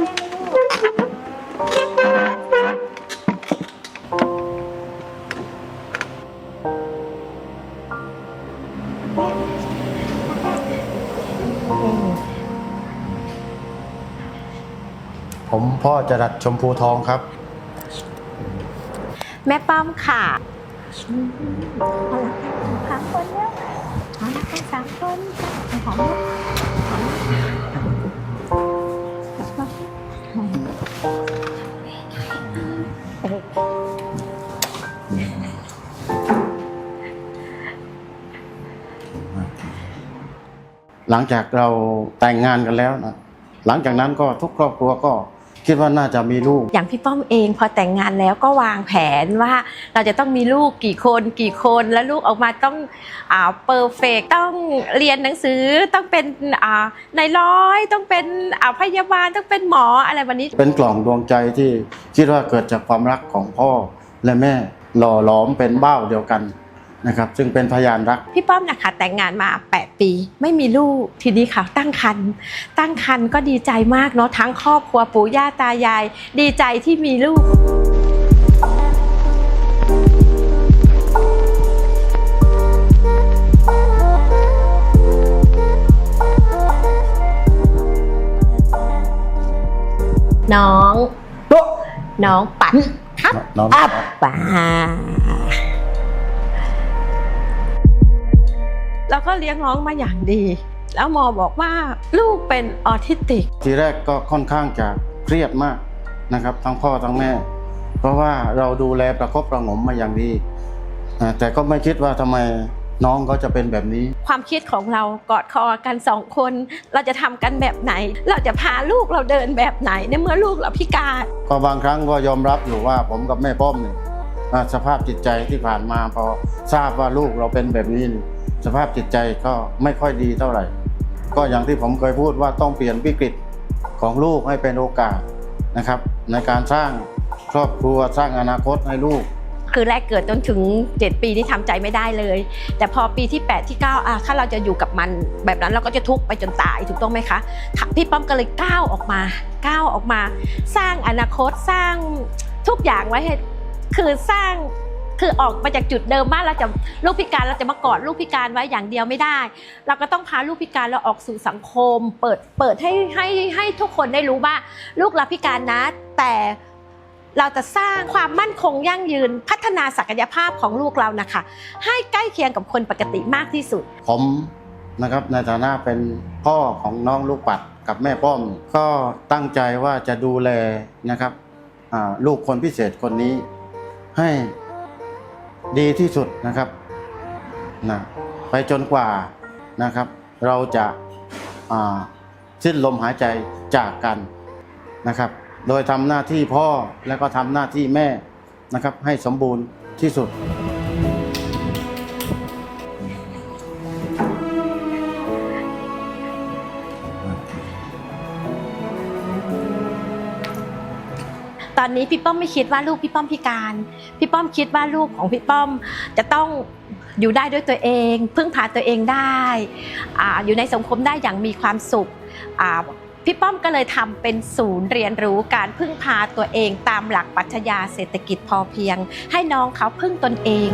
ผมพ่อจรัดชมพูทองครับ แม่ป้อมค่ะเอาละสามคนแล้วเอาละกันสามคนหอมหอม หลังจากเราแต่งงานกันแล้วนะหลังจากนั้นก็ทุกครอบครัวก็คิดว่าน่าจะมีลูก อย่างพี่ป้อมเองพอแต่งงานแล้วก็วางแผนว่าเราจะต้องมีลูกกี่คนกี่คนแล้วลูกออกมาต้องอ่าเปอร์เฟกต้องเรียนหนังสือต้องเป็นอ่านายร้อยต้องเป็นอ่าพยาบาลต้องเป็นหมออะไรวันนี้ เป็นกล่องดวงใจที่คิดว่าเกิดจากความรักของพ่อและแม่หล่อหลอมเป็นเบ้าเดียวกัน นะครับซึ่งเป็นพยานรัก พี่ป้อมนะคะแต่งงานมา 8 ปี ไม่มีลูกทีนี้ค่ะตั้งครรภ์ตั้งครรภ์ก็ดีใจมากเนาะทั้งครอบครัวปู่ย่าตายาย ดีใจที่มีลูก น้อง น้องปัดครับน้อง อับป่า แล้วก็เลี้ยงน้องมาอย่างดี แล้วหมอบอกว่าลูกเป็นออทิสติก ทีแรกก็ค่อนข้างจะเครียดมากนะครับ ทั้งพ่อทั้งแม่ เพราะว่าเราดูแลประคบประหงมมาอย่างดีอ่าแต่ก็ไม่คิดว่าทำไมน้องเขาจะเป็นแบบนี้ ความคิดของเรากอดคอกันสองคน เราจะทำกันแบบไหน เราจะพาลูกเราเดินแบบไหนในเมื่อลูกเราพิการก็บางครั้งก็ยอมรับอยู่ว่าผมกับแม่ป้อมเนี่ยอ่าสภาพจิตใจที่ผ่านมาพอทราบว่าลูกเราเป็นแบบนี้นี่ สภาพจิตใจก็ไม่ค่อยดีเท่าไหร่ ก็อย่างที่ผมเคยพูดว่าต้องเปลี่ยนวิกฤตของลูกให้เป็นโอกาสนะครับ ในการสร้างครอบครัวสร้างอนาคตให้ลูก คือแรกเกิดจนถึง 7 ปีนี่ทำใจไม่ได้เลย แต่พอปีที่ 8 ที่ 9อะถ้าเราจะอยู่กับมัน แบบนั้นเราก็จะทุกข์ไปจนตายถูกต้องไหมคะค่ะพี่ป้อมก็เลยก้าวออกมาก้าวออกมา สร้างอนาคตสร้างทุกอย่างไว้ให้คือสร้าง คือออกมาจากจุดเดิมว่าเราจะลูกพิการเราจะมากอดลูกพิการไว้อย่างเดียวไม่ได้ เราก็ต้องพาลูกพิการเราออกสู่สังคม เปิดเปิดให้ให้ให้ทุกคนได้รู้ว่าลูกเราพิการนะ แต่เราจะสร้างความมั่นคงยั่งยืนพัฒนาศักยภาพของลูกเรานะคะ ให้ใกล้เคียงกับคนปกติมากที่สุด ผมนะครับในฐานะเป็นพ่อของน้องลูกปัดกับแม่ป้อม ก็ตั้งใจว่าจะดูแลนะครับลูกคนพิเศษคนนี้ ให้ ดีที่สุดนะครับนะไปจนกว่านะครับ เราจะอ่าสิ้นลมหายใจจากกันนะครับ โดยทำหน้าที่พ่อแล้วก็ทำหน้าที่แม่นะครับ ให้สมบูรณ์ที่สุด ตอนนี้พี่ป้อมไม่คิดว่าลูกพี่ป้อมพิการ พี่ป้อมคิดว่าลูกของพี่ป้อมจะต้องอยู่ได้ด้วยตัวเอง พึ่งพาตัวเองได้ออยู่ในสังคมได้อย่างมีความสุขพี่ป้อมก็เลยทำเป็นศูนย์เรียนรู้การพึ่งพาตัวเองตามหลักปรัชญาเศรษฐกิจพอเพียง ให้น้องเขาพึ่งตนเอง